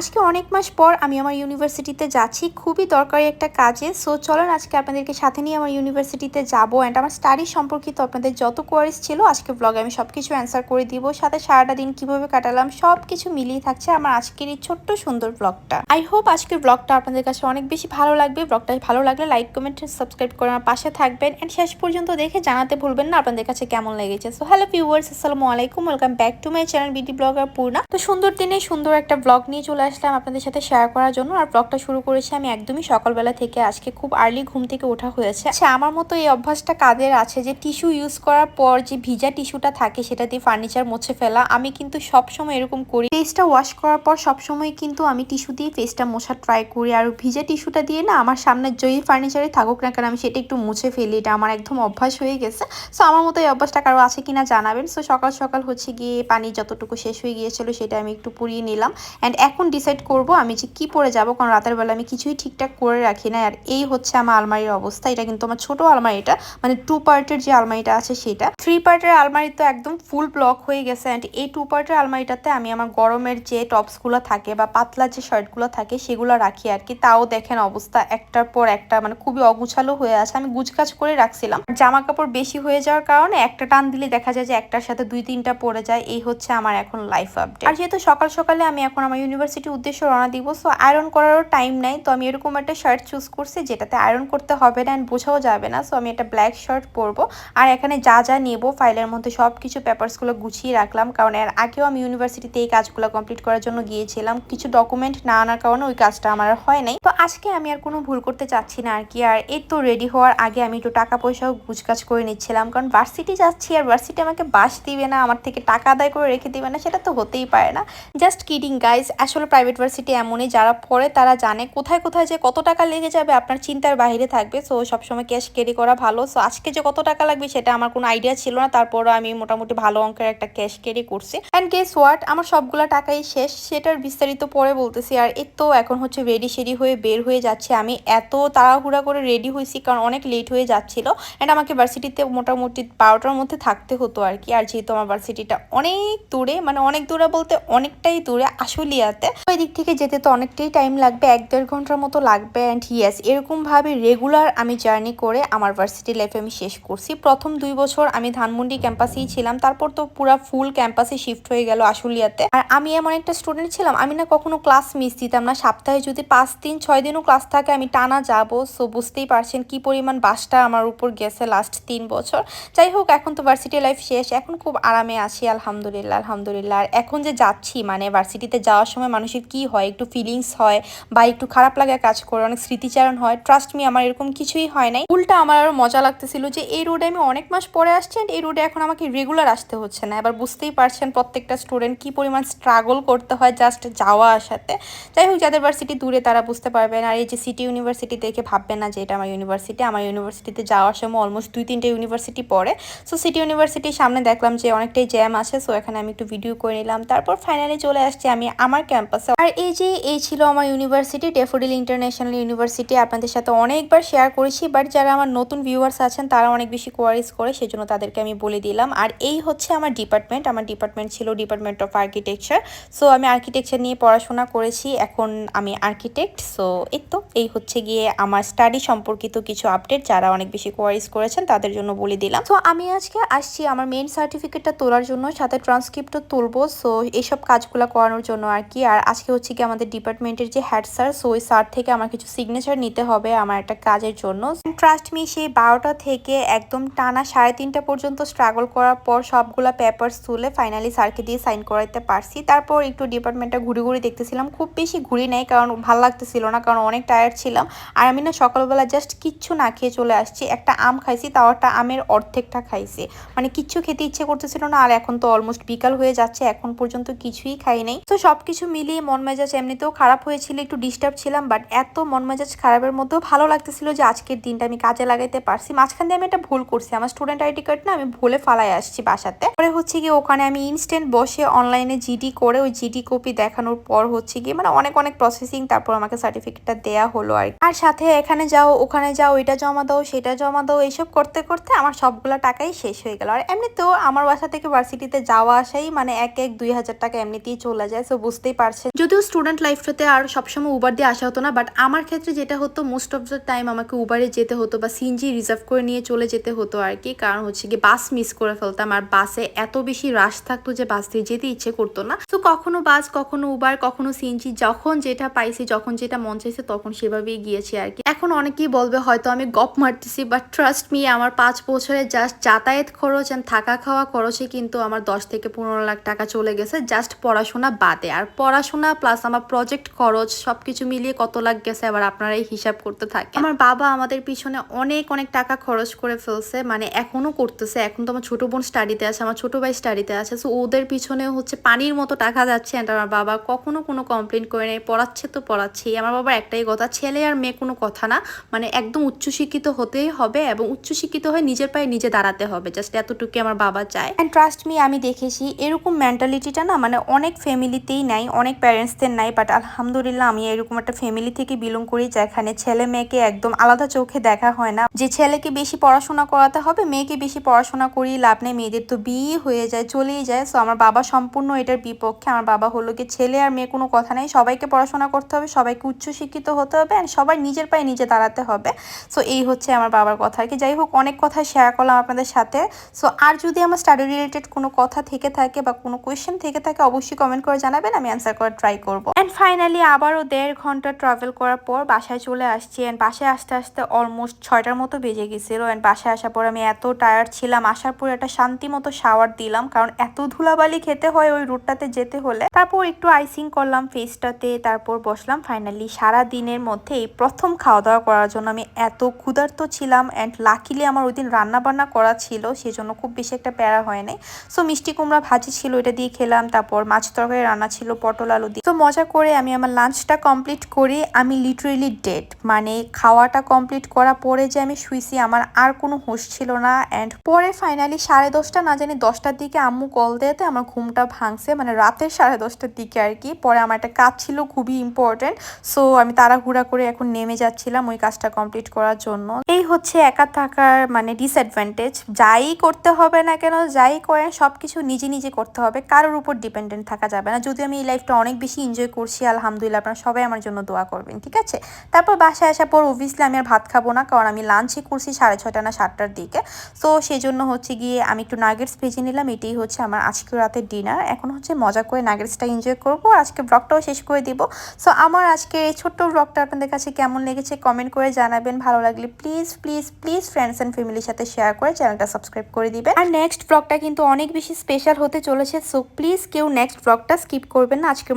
আজকে অনেক মাস পর আমি আমার ইউনিভার্সিটিতে যাচ্ছি। খুবই দরকারি একটা কাজে। সো চলেন আজকে আপনাদেরকে সাথে নিয়ে আমার ইউনিভার্সিটিতে যাব অ্যান্ড আমার স্টাডি সম্পর্কিত আপনাদের যত কোয়ারিজ ছিল, আজকে ব্লগে আমি সব কিছু অ্যান্সার করে দিব। সাথে সারাটা দিন কীভাবে কাটালাম সব কিছু মিলিয়ে থাকছে আমার আজকের এই ছোট্ট সুন্দর ব্লগটা আই হোপ আজকের ব্লগটা আপনাদের কাছে অনেক বেশি ভালো লাগবে। ব্লগটা ভালো লাগলে লাইক কমেন্ট সাবস্ক্রাইব করে আমার পাশে থাকবেন। অ্যান্ড শেষ পর্যন্ত দেখে জানাতে ভুলবেন না আপনাদের কাছে কেমন লেগেছে। সো হ্যালো ভিউয়ার্স আসসালামু আলাইকুম। Welcome back to my channel BD blogger Purna তো সুন্দর দিনে সুন্দর একটা ব্লগ নিয়ে চলে আসলাম আপনাদের সাথে শেয়ার করার জন্য। আর ব্লগটা শুরু করেছি আমি একদমই সকালবেলা থেকে। আজকে খুব আর্লি ঘুম থেকে ওঠা হয়েছে। আচ্ছা আমার মতো এই অভ্যাসটা কাদের আছে? যে টিস্যু ইউজ করার পর যে ভিজা টিস্যুটা থাকে সেটা দিয়ে ফার্নিচার মুছে ফেলা। আমি কিন্তু সব সময় এরকম করি। ফেসটা ওয়াশ করার পর সব সময় কিন্তু আমি টিস্যু দিয়ে ফেসটা মোছা ট্রাই করি। আর ভিজা টিস্যুটা দিয়ে না আমার সামনের যেই ফার্নিচারে থাকুক না কেন আমি সেটা একটু মুছে ফেলি। এটা আমার একদম অভ্যাস হয়ে গেছে। সো আমার মতো এই অভ্যাসটা কারও আছে কিনা জানাবেন। সো সকাল সকাল হচ্ছে গিয়ে পানি যতটুকু শেষ হয়ে গিয়েছিল সেটা আমি একটু পুড়িয়ে নিলাম। অ্যান্ড এখন ডিসাইড করব আমি যে কি পরে যাব, কারণ রাতের বেলা আমি কিছুই ঠিকঠাক করে রাখি না। আর এই হচ্ছে আমার আলমারির অবস্থা। এটা কিন্তু আমার ছোট আলমারিটা মানে টু পার্টের যে আলমারিটা আছে সেটা। থ্রি পার্টের আলমারি তো একদম ফুল ব্লক হয়ে গেছে। অ্যান্ড এই টু পার্টের আলমারিটাতে আমি আমার গরমের যে টপসগুলো থাকে বা পাতলা যে শার্টগুলো থাকে, সেগুলো রাখি আর কি। তাও দেখেন অবস্থা একটার পর একটা মানে খুবই অগুছালো হয়ে আছে। আমি গুছকাজ করে রাখছিলাম। জামা কাপড় বেশি হয়ে যাওয়ার কারণে একটা টান দিলে দেখা যায় যে একটার সাথে দুই তিনটা পড়ে যায়। এই হচ্ছে আমার এখন লাইফ আপডেট আর যেহেতু সকাল সকালে আমি এখন আমার ইউনিভার্সিটির উদ্দেশ্যে রওনা দিব। সো আয়রন করারও টাইম নাই। তো আমি এরকম একটা শার্ট চুজ করছি, যেটাতে আয়রন করতে হবে না অ্যান্ড বোঝাও যাবে না। সো আমি একটা ব্ল্যাক শার্ট পরবো। আর এখানে যা যা নেব ফাইলের মধ্যে সব কিছু পেপারসগুলো গুছিয়ে রাখলাম। কারণ এর আগেও আমি ইউনিভার্সিটিতে এই কাজগুলো কমপ্লিট করার জন্য গিয়েছিলাম। কিছু ডকুমেন্ট না আনার কারণে ওই কাজটা আমার হয় নাই। তো আজকে আমি আর কোনো ভুল করতে চাচ্ছি না আর কি। আর এই তো রেডি হওয়ার আগে আমি একটু টাকা পয়সাও গুছকাজ করে নিচ্ছিলাম। কারণ ভার্সিটি যাচ্ছি আর ভার্সিটি আমাকে বাস দিবে না, আমার থেকে টাকা আদায় করে রেখে দিবে না, সেটা তো হতেই পারে না। জাস্ট কিডিং গাইজ আসলে প্রাইভেট ভার্সিটি এমনই যারা পড়ে, তারা জানে কোথায় কোথায় যে কত টাকা লেগে যাবে, আপনার চিন্তার বাইরে থাকবে। সো সবসময় ক্যাশ ক্যারি করা ভালো। সো আজকে যে কত টাকা লাগবে সেটা আমার কোনো আইডিয়া ছিল না। তারপরও আমি মোটামুটি ভালো অঙ্কের একটা ক্যাশ ক্যারি করছি। অ্যান্ড গেস হোয়াট আমার সবগুলো টাকাই শেষ। সেটার বিস্তারিত পরে বলতেছি। আর এর তো এখন হচ্ছে রেডি সেডি হয়ে বের হয়ে যাচ্ছে। আমি এত তাড়াহুড়া করে রেডি হয়েছি, কারণ অনেক লেট হয়ে যাচ্ছিল। অ্যান্ড আমাকে ভার্সিটিতে মোটামুটি বারোটার মধ্যে থাকতে হতো আর কি। আর যেহেতু আমার ভার্সিটিটা অনেক দূরে মানে অনেক দূরে বলতে অনেকটাই দূরে, আশুলিয়াতে। ওই দিক থেকে যেতে তো অনেকটাই টাইম লাগবে, এক দেড় ঘণ্টার মতো লাগবে অ্যান্ড ইয়েস এরকমভাবে রেগুলার আমি জার্নি করে আমার ভার্সিটি লাইফে আমি শেষ করছি। প্রথম দুই বছর আমি ধানমন্ডি ক্যাম্পাসেই ছিলাম, তারপর তো পুরো ফুল ক্যাম্পাসে শিফট হয়ে গেল আশুলিয়াতে। আর আমি এমন একটা স্টুডেন্ট ছিলাম, আমি না কখনো ক্লাস মিস দিতাম না, সপ্তাহে যদি পাঁচ দিন, ছয় দিনও ক্লাস থাকে, আমি টানা যাব সো বুঝতেই পারছেন কি পরিমাণ বাসটা আমার উপর গেছে লাস্ট তিন বছর। যাই হোক, এখন তো ভার্সিটি লাইফ শেষ, এখন খুব আরামে আছি, আলহামদুলিল্লাহ আলহামদুলিল্লাহ। আর এখন যে যাচ্ছি মানে ভার্সিটিতে যাওয়ার সময় মানুষের কি হয়, একটু ফিলিংস হয় বা একটু খারাপ লাগা কাজ করে, অনেক স্মৃতিচারণ হয় ট্রাস্ট মি আমার এরকম কিছুই হয় নাই। উল্টা আমার আরও মজা লাগতেছিল যে এই রোডে আমি অনেক মাস পরে আসছি and এই রোডে এখন আমাকে রেগুলার আসতে হচ্ছে না। এবার বুঝতেই পারছেন প্রত্যেকটা স্টুডেন্ট কি পরিমাণ স্ট্রাগল করতে হয় জাস্ট যাওয়া আসাতে। যাই হোক, যাদের ভার্সিটি দূরে তারা বুঝতে পারবেন। আর এই যে সিটি ইউনিভার্সিটি দেখে ভাববেন না যে এটা আমার ইউনিভার্সিটি আমার ইউনিভার্সিটিতে যাওয়ার সময় অলমোস্ট দুই তিনটে ইউনিভার্সিটি পড়ে। সো সিটি ইউনিভার্সিটির সামনে দেখলাম যে অনেকটাই জ্যাম আছে সো এখানে আমি একটু ভিডিও করে নিলাম। তারপর ফাইনালি চলে আসছি আমি আমার ক্যাম্পাসে আর এই যে, এই ছিল আমার ইউনিভার্সিটি ডেফোডিল ইন্টারন্যাশনাল ইউনিভার্সিটি। আপনাদের সাথে অনেকবার শেয়ার করেছি, বাট যারা আমার নতুন ভিউয়ার্স আছেন, তারা অনেক বেশি কোয়ারিজ করে, সেজন্য তাদেরকে আমি বলে দিলাম। আর এই হচ্ছে আমার ডিপার্টমেন্ট আমার ডিপার্টমেন্ট ছিল ডিপার্টমেন্ট অফ আর্কিটেকচার সো আমি আর্কিটেকচার নিয়ে পড়াশোনা করেছি, এখন আমি আর্কিটেক্ট সো এই তো, এই হচ্ছে গিয়ে আমার স্টাডি সম্পর্কিত কিছু আপডেট যারা অনেক বেশি কোয়ারিজ করেছেন, তাদের জন্য বলে দিলাম। তো আমি আজকে আসছি, আমার মেন সার্টিফিকেটটা তোলার জন্য, সাথে ট্রান্সক্রিপ্টও তুলবো। সো এইসব কাজগুলো করানোর জন্য আর কি, আর আজকে হচ্ছে কি আমাদের ডিপার্টমেন্টের যে হেড স্যার সো ওই স্যার থেকে আমার কিছু সিগনেচার নিতে হবে আমার একটা কাজের জন্য। ট্রাস্ট মি সেই বারোটা থেকে একদম টানা সাড়ে তিনটা পর্যন্ত স্ট্রাগল করার পর সবগুলা পেপারস তুলে ফাইনালি স্যারকে দিয়ে সাইন করাইতে পারছি। তারপর একটু ডিপার্টমেন্টটা ঘুরে ঘুরে দেখতেছিলাম, খুব বেশি ঘুরি নাই কারণ ভালো লাগতেছিল না, কারণ অনেক টায়ার্ড ছিলাম। আর আমি না সকালবেলা জাস্ট কিচ্ছু না খেয়ে চলে আসছি, একটা আম খাইছি, তাও একটা আমের অর্ধেকটা খাইছি। মানে কিচ্ছু খেতে ইচ্ছে করতেছিল না, আর এখন তো অলমোস্ট বিকাল হয়ে যাচ্ছে, এখন পর্যন্ত কিছুই খাই নাই। তো সবকিছু মিলিয়ে মন মেজাজ এমনিতেও খারাপ হয়েছিল, একটু ডিস্টার্ব ছিলাম বাট এত মন মেজাজ খারাপের মধ্যেও ভালো লাগতেছিল যে আজকের দিনটা আমি কাজে লাগাইতে পারছি। মাঝখান দিয়ে আমি একটা ভুল করছি, আমার স্টুডেন্ট আইডি কার্ড না আমি ভুলে ফালাই আসছি বাসাতে। পরে হচ্ছে গিয়ে ওখানে আমি ইনস্ট্যান্ট বসে অনলাইনে জিডি করে ওই জিডি কপি দেখানোর পর হচ্ছে গিয়ে মানে অনেক অনেক প্রসেসিং তারপর আমাকে সার্টিফিকেটটা দেয়া হলো আর। আর সাথে এখানে যাও, ওখানে যাও, এটা জমা দাও, সেটা জমা দাও, এইসব করতে করতে আমার সবগুলো টাকাই শেষ হয়ে গেল। আর এমনিতেও আমার বাসা থেকে ভার্সিটিতে যাওয়া আসাই মানে এক এক, দুই হাজার টাকা এমনিতেই চলে যায় সো বুঝতেই পারছেন যদিও স্টুডেন্ট লাইফটাতে আর সবসময় উবার দিয়ে আসা হতো না বাট আমার ক্ষেত্রে যেটা হতো মোস্ট অফ দ্য টাইম আমাকে উবারে যেতে হতো বা সিনজি রিজার্ভ করে নিয়ে চলে যেতে হতো আর কি। কারণ হচ্ছে কি বাস মিস করে ফেলতাম আর বাসে এত বেশি রাশ থাকতো যে বাস দিয়ে যেতে ইচ্ছে করতো না। তো কখনো বাস কখনো উবার কখনো সিনজি যখন যেটা পাইছি, যখন যেটা মন চাইছে, তখন সেভাবেই গিয়েছি আর কি। এখন অনেকেই বলবে, হয়তো আমি গপ মারতেছি বাট ট্রাস্ট মি আমার পাঁচ বছরে জাস্ট যাতায়াত খরচ অ্যান্ড থাকা খাওয়া খরচে কিন্তু আমার দশ থেকে পনেরো লাখ টাকা চলে গেছে জাস্ট পড়াশোনা বাদে। আর পড়াশোনা প্লাস আমার প্রজেক্ট খরচ সব কিছু মিলিয়ে কত লাখ গেছে আবার আপনারাই হিসাব করতে থাকে আমার বাবা আমাদের পিছনে অনেক অনেক টাকা খরচ করে ফেলছে মানে এখনও করতেছে। এখন তো আমার ছোট বোন স্টাডিতে আছে আমার ছোট ভাই স্টাডিতে আছে। সো ওদের পিছনে হচ্ছে পানির মতো টাকা যাচ্ছে and আমার বাবা কখনো কোনো কমপ্লেন করে নেই। পড়াচ্ছে তো পড়াচ্ছেই। আমার বাবার একটাই কথা ছেলে আর মেয়ে কোনো কথা না। মানে একদম উচ্চশিক্ষিত হতেই হবে এবং উচ্চশিক্ষিত হয়ে নিজের পায়ে নিজে দাঁড়াতে হবে। জাস্ট এতটুকু আমার বাবা চায়। অ্যান্ড ট্রাস্ট মি আমি দেখেছি এরকম মেন্টালিটিটা না মানে অনেক ফ্যামিলিতেই নাই অনেক প্যারেন্টসদের নাই বাট আলহামদুলিল্লাহ আমি এরকম একটা ফ্যামিলি থেকে বিলং করি যেখানে ছেলে মেয়েকে একদম আলাদা চোখে দেখা হয় না। যে ছেলেকে বেশি পড়াশোনা করাতে হবে, মেয়েকে বেশি পড়াশোনা করিয়ে লাভ নেই, মেয়েদের তো বিয়ে হয়ে যায়, চলেই যায়। সো আমার বাবা সম্পূর্ণ এটার বিপক্ষে। আমার বাবা হলো কি ছেলে আর মেয়ে, কোনো কথা নেই। সবাইকে পড়াশোনা করতে হবে, সবাইকে উচ্চশিক্ষিত হতে হবে অ্যান্ড সবাই নিজের পায়ে নিজে দাঁড়াতে হবে। সো এই হচ্ছে আমার বাবার কথা আর কি। যাই হোক, অনেক কথা শেয়ার করলাম আপনাদের সাথে। সো আর যদি আমার স্টাডি রিলেটেড কোনো কথা থেকে থাকে বা কোনো কোয়েশ্চেন থেকে থাকে, অবশ্যই কমেন্ট করে জানাবেন, আমি অ্যান্সার করার ট্রাই করব। অ্যান্ড ফাইনালি আবারও দেড় ঘণ্টা ট্রাভেল করার পর বাসায় চলে আসছি। অ্যান্ড বাসায় আসতে আসতে অলমোস্ট ছয়টার মতো বেজে গেছিল। অ্যান্ড বাসায় আসার পর আমি এত টায়ার্ড ছিলাম, আসার পর একটা শান্তি মতো শাওয়ার দিলাম। কারণ এত ধুলাবালি খেতে হয় ওই রুটটাতে যেতে হলে। তারপর একটু আইসিং করলাম ফেসটাতে তারপর বসলাম। ফাইনালি সারা দিনের মধ্যে এই প্রথম খাওয়া দাওয়া করার জন্য আমি এত ক্ষুধার্ত ছিলাম। অ্যান্ড লাকিলি আমার ওই দিন রান্না বান্না করা ছিল, সেজন্য খুব বেশি একটা প্যারা হয় নাই সো মিষ্টি কুমড়া ভাজি ছিল এটা দিয়ে খেলাম। তারপর মাছ তরকারি রান্না ছিল, পটল আলু দিয়ে তো মজা করে আমি আমার লাঞ্চটা কমপ্লিট করে, আমি লিটারেলি ডেড মানে খাওয়াটা কমপ্লিট করা পরে যে আমি শুইছি, আমার আর কোনো হুঁশ ছিল না। অ্যান্ড পরে ফাইনালি সাড়ে দশটা না জানি দশটার দিকে আম্মু কল দেতে আমার ঘুমটা ভাঙছে মানে রাতের সাড়ে দশটার দিকে আর কি। পরে আমার একটা কাজ ছিল খুবই ইম্পর্টেন্ট সো আমি তাড়াহুড়া করে এখন নেমে যাচ্ছিলাম ওই কাজটা কমপ্লিট করার জন্য। এই হচ্ছে একা থাকার মানে ডিসঅ্যাডভান্টেজ যাই করতে হবে না কেন, যাই করেন সব কিছু নিজে নিজে করতে হবে। কারোর উপর ডিপেন্ডেন্ট থাকা যাবে না। যদি আমি এই লাইফটা অনেক বেশি এনজয় করছি, আলহামদুলিল্লাহ, আপনারা সবাই আমার জন্য দোয়া করবেন, ঠিক আছে? তারপর বাসায় আসার পর অবভিয়াসলি আমি আর ভাত খাব না, কারণ আমি লাঞ্চে করছি সাড়ে ছটা না সাতটার দিকে। সো সেই জন্য হচ্ছে গিয়ে আমি একটু নাগেটস ভেজে নিলাম, এটাই হচ্ছে আমার আজকে রাতের ডিনার এখন হচ্ছে মজা করে নাগেটসটা এনজয় করব আজকে ব্লগটাও শেষ করে দিব। সো আমার আজকে এই ছোট্ট ব্লগটা আপনাদের কাছে কেমন লেগেছে কমেন্ট করে জানাবেন। ভালো লাগলে please please please friends and ফ্যামিলির সাথে শেয়ার করে চ্যানেলটা সাবস্ক্রাইব করে দিবেন। আর নেক্সট ব্লগটা কিন্তু অনেক বেশি স্পেশাল হতে চলেছে সো প্লিজ কেউ নেক্সট ব্লগটা স্কিপ করবেন না। আজকের